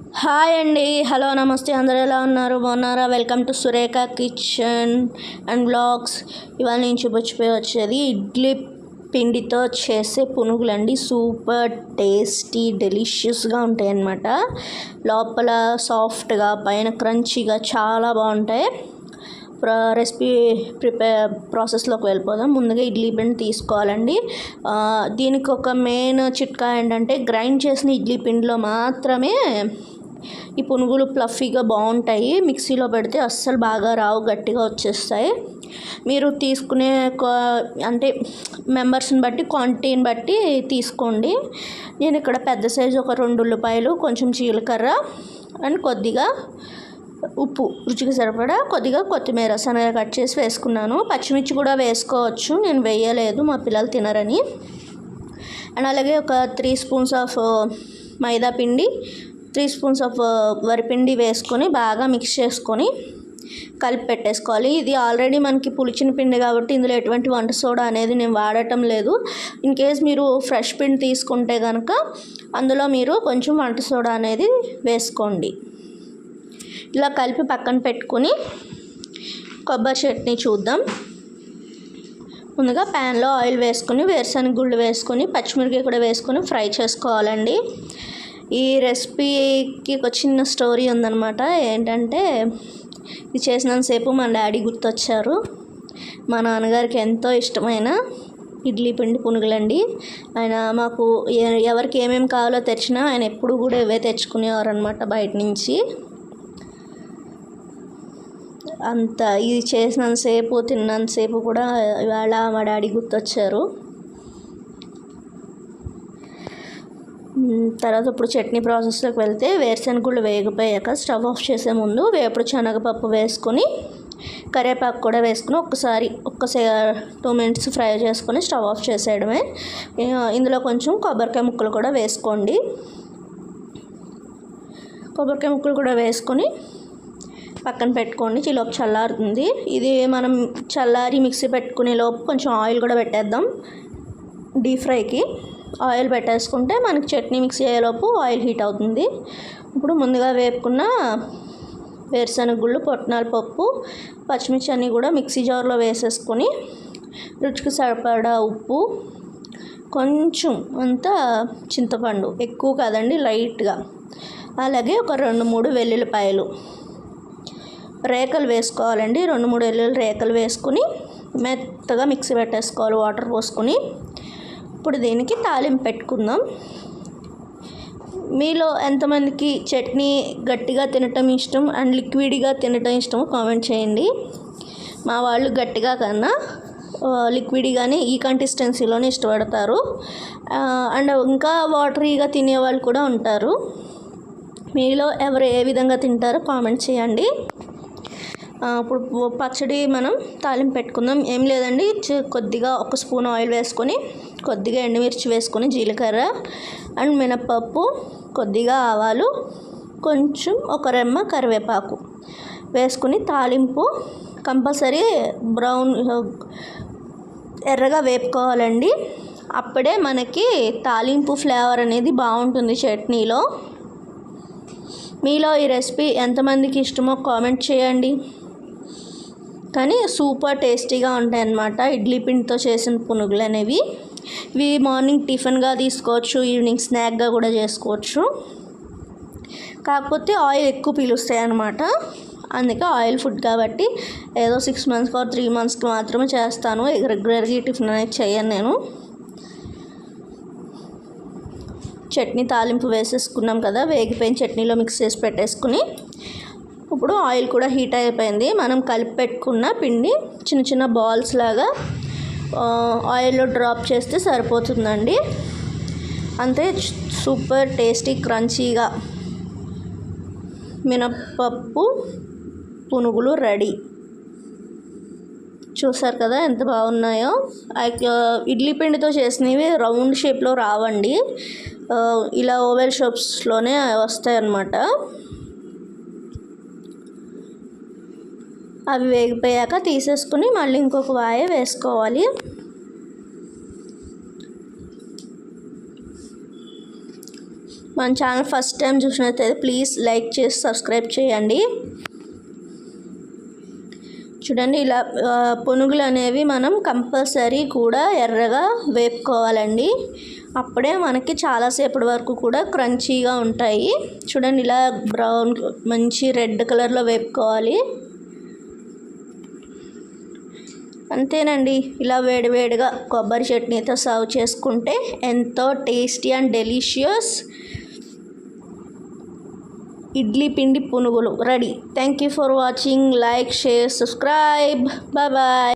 Hi అండి. Hello నమస్తే. అందరూ ఎలా ఉన్నారు? బాగున్నారా? Welcome to Surekha kitchen and blogs. ఇవాళ నేను చూపించిపోయి వచ్చేది ఇడ్లీ పిండితో చేసే పునుగులండి. సూపర్ టేస్టీ డెలిషియస్గా ఉంటాయి అన్నమాట లోపల సాఫ్ట్గా పైన క్రంచీగా చాలా బాగుంటాయి. రెసిపీ ప్రిపేర్ ప్రాసెస్లోకి వెళ్ళిపోదాం. ముందుగా ఇడ్లీ పిండి తీసుకోవాలండి. దీనికి ఒక మెయిన్ చిట్కా ఏంటంటే గ్రైండ్ చేసిన ఇడ్లీ పిండిలో మాత్రమే ఈ పునుగులు ప్లఫీగా బాగుంటాయి. మిక్సీలో పెడితే అస్సలు బాగా రావు గట్టిగా వచ్చేస్తాయి. మీరు తీసుకునే అంటే మెంబర్స్ని బట్టి క్వాంటిటీని బట్టి తీసుకోండి. నేను ఇక్కడ పెద్ద సైజు ఒక రెండు ఉల్లిపాయలు కొంచెం జీలకర్ర అండ్ కొద్దిగా ఉప్పు రుచికి సరిపడా కొద్దిగా కొత్తిమీర సన్నగా కట్ చేసి వేసుకున్నాను. పచ్చిమిర్చి కూడా వేసుకోవచ్చు నేను వేయలేదు మా పిల్లలు తినరని. అండ్ అలాగే ఒక త్రీ స్పూన్స్ ఆఫ్ మైదా పిండి త్రీ స్పూన్స్ ఆఫ్ వరిపిండి వేసుకొని బాగా మిక్స్ చేసుకొని కలిపి పెట్టేసుకోవాలి. ఇది ఆల్రెడీ మనకి పులిచిన పిండి కాబట్టి ఇందులో ఎటువంటి వంట సోడా అనేది నేను వాడటం లేదు. ఇన్ కేస్ మీరు ఫ్రెష్ పిండి తీసుకుంటే కనుక అందులో మీరు కొంచెం వంట సోడా అనేది వేసుకోండి. ఇలా కలిపి పక్కన పెట్టుకొని కొబ్బరి చట్నీ చూద్దాం. ముందుగా ప్యాన్లో ఆయిల్ వేసుకొని వేరుశనగ గుళ్ళు వేసుకొని పచ్చిమిరపకాయ కూడా వేసుకొని ఫ్రై చేసుకోవాలండి. ఈ రెసిపీకి ఒక చిన్న స్టోరీ ఉందన్నమాట. ఏంటంటే ఇది చేసినంతసేపు మా డాడీ గుర్తొచ్చారు. మా నాన్నగారికి ఎంతో ఇష్టమైన ఇడ్లీ పిండి పునుగులండి. ఆయన మాకు ఎవరికి ఏమేమి కావాలో తెచ్చినా ఆయన ఎప్పుడు కూడా ఇవే తెచ్చుకునేవారు అనమాట బయట నుంచి. అంత ఇది చేసినంతసేపు తిన్నంతసేపు కూడా ఇవాళ మా డాడీ గుర్తొచ్చారు. తర్వాత ఇప్పుడు చట్నీ ప్రాసెస్లోకి వెళ్తే వేరుశనగుళ్ళు వేగిపోయాక స్టవ్ ఆఫ్ చేసే ముందు వేపుడు శనగపప్పు వేసుకొని కరివేపాకు కూడా వేసుకుని ఒక్కసారి ఒక్క టూ మినిట్స్ ఫ్రై చేసుకొని స్టవ్ ఆఫ్ చేసేయడమే. ఇందులో కొంచెం కొబ్బరికాయ ముక్కలు కూడా వేసుకోండి. కొబ్బరికాయ ముక్కలు కూడా వేసుకొని పక్కన పెట్టుకోండి. చిలోపు చల్లారుతుంది. ఇది మనం చల్లారి మిక్సీ పెట్టుకునే లోపు కొంచెం ఆయిల్ కూడా పెట్టేద్దాం డీప్ ఫ్రైకి. ఆయిల్ పెట్టేసుకుంటే మనకి చట్నీ మిక్స్ అయ్యేలోపు ఆయిల్ హీట్ అవుతుంది. ఇప్పుడు ముందుగా వేపుకున్న వేరుశనగ గుళ్ళు పొట్నాల పప్పు పచ్చిమిర్చి అన్నీ కూడా మిక్సీ జార్లో వేసేసుకొని రుచికి సరిపడా ఉప్పు కొంచెం అంత చింతపండు ఎక్కువ కాదండి లైట్గా. అలాగే ఒక రెండు మూడు వెల్లుల్లిపాయలు. రేకలు వేసుకోవాలండి. రెండు మూడు వెల్లుల్లి రేకలు వేసుకుని మెత్తగా మిక్సీ పెట్టేసుకోవాలి వాటర్ పోసుకొని. ఇప్పుడు దీనికి తాలింపు పెట్టుకుందాం. మీలో ఎంతమందికి చట్నీ గట్టిగా తినటం ఇష్టం అండ్ లిక్విడ్గా తినటం ఇష్టమో కామెంట్ చేయండి. మా వాళ్ళు గట్టిగా కన్నా లిక్విడ్గానే ఈ కన్సిస్టెన్సీలోనే ఇష్టపడతారు. అండ్ ఇంకా వాటరీగా తినే వాళ్ళు కూడా ఉంటారు. మీలో ఎవరు ఏ విధంగా తింటారో కామెంట్ చేయండి. ఇప్పుడు పచ్చడి మనం తాలింపు పెట్టుకుందాం. ఏం లేదండి కొద్దిగా ఒక స్పూన్ ఆయిల్ వేసుకొని కొద్దిగా ఎండుమిర్చి వేసుకొని జీలకర్ర అండ్ మినపప్పు కొద్దిగా ఆవాలు కొంచెం ఒక రెమ్మ కరివేపాకు వేసుకుని తాలింపు కంపల్సరీ బ్రౌన్ ఎర్రగా వేపుకోవాలండి. అప్పుడే మనకి తాలింపు ఫ్లేవర్ అనేది బాగుంటుంది చట్నీలో. మీలో ఈ రెసిపీ ఎంతమందికి ఇష్టమో కామెంట్ చేయండి. కానీ సూపర్ టేస్టీగా ఉంటాయి అన్నమాట. ఇడ్లీ పిండితో చేసిన పునుగులు అనేవి. ఇవి మార్నింగ్ టిఫిన్గా తీసుకోవచ్చు ఈవినింగ్ స్నాక్గా కూడా చేసుకోవచ్చు. కాకపోతే ఆయిల్ ఎక్కువ పీలుస్తాయి అన్నమాట. అందుకే ఆయిల్ ఫుడ్ కాబట్టి ఏదో సిక్స్ మంత్స్కి ఆర్ త్రీ మంత్స్కి మాత్రమే చేస్తాను. రెగ్యులర్గా ఈ టిఫిన్ అనేది చేయను నేను. చట్నీ తాలింపు వేసేసుకున్నాం కదా వేగిపోయిన చట్నీలో మిక్స్ చేసి పెట్టేసుకుని ఇప్పుడు ఆయిల్ కూడా హీట్ అయిపోయింది. మనం కలిపి పెట్టుకున్న పిండి చిన్న చిన్న బాల్స్ లాగా ఆయిల్లో డ్రాప్ చేస్తే సరిపోతుందండి. అంతే సూపర్ టేస్టీ క్రంచీగా మినప్పప్పు పునుగులు రెడీ. చూసారు కదా ఎంత బాగున్నాయో. ఇడ్లీ పిండితో చేసినవి రౌండ్ షేప్లో రావండి. ఇలా ఓవెల్ షేప్స్లోనే వస్తాయి అన్నమాట అవి వేగిపోయాక తీసేసుకుని మళ్ళీ ఇంకొక వాయ వేసుకోవాలి. మన ఛానల్ ఫస్ట్ టైం చూసినట్లయితే ప్లీజ్ లైక్ చేసి సబ్స్క్రైబ్ చేయండి. చూడండి ఇలా పునుగులు అనేవి మనం కంపల్సరీ కూడా ఎర్రగా వేపుకోవాలండి. అప్పుడే మనకి చాలాసేపటి వరకు కూడా క్రంచీగా ఉంటాయి. చూడండి ఇలా బ్రౌన్ మంచి రెడ్ కలర్లో వేపుకోవాలి. అంతేనండి. ఇలా వేడివేడిగా కొబ్బరి చట్నీతో సర్వ్ చేసుకుంటే ఎంతో టేస్టీ అండ్ డెలిషియస్ ఇడ్లీ పిండి పునుగులు. Ready. Thank you for watching. Like share subscribe. Bye bye.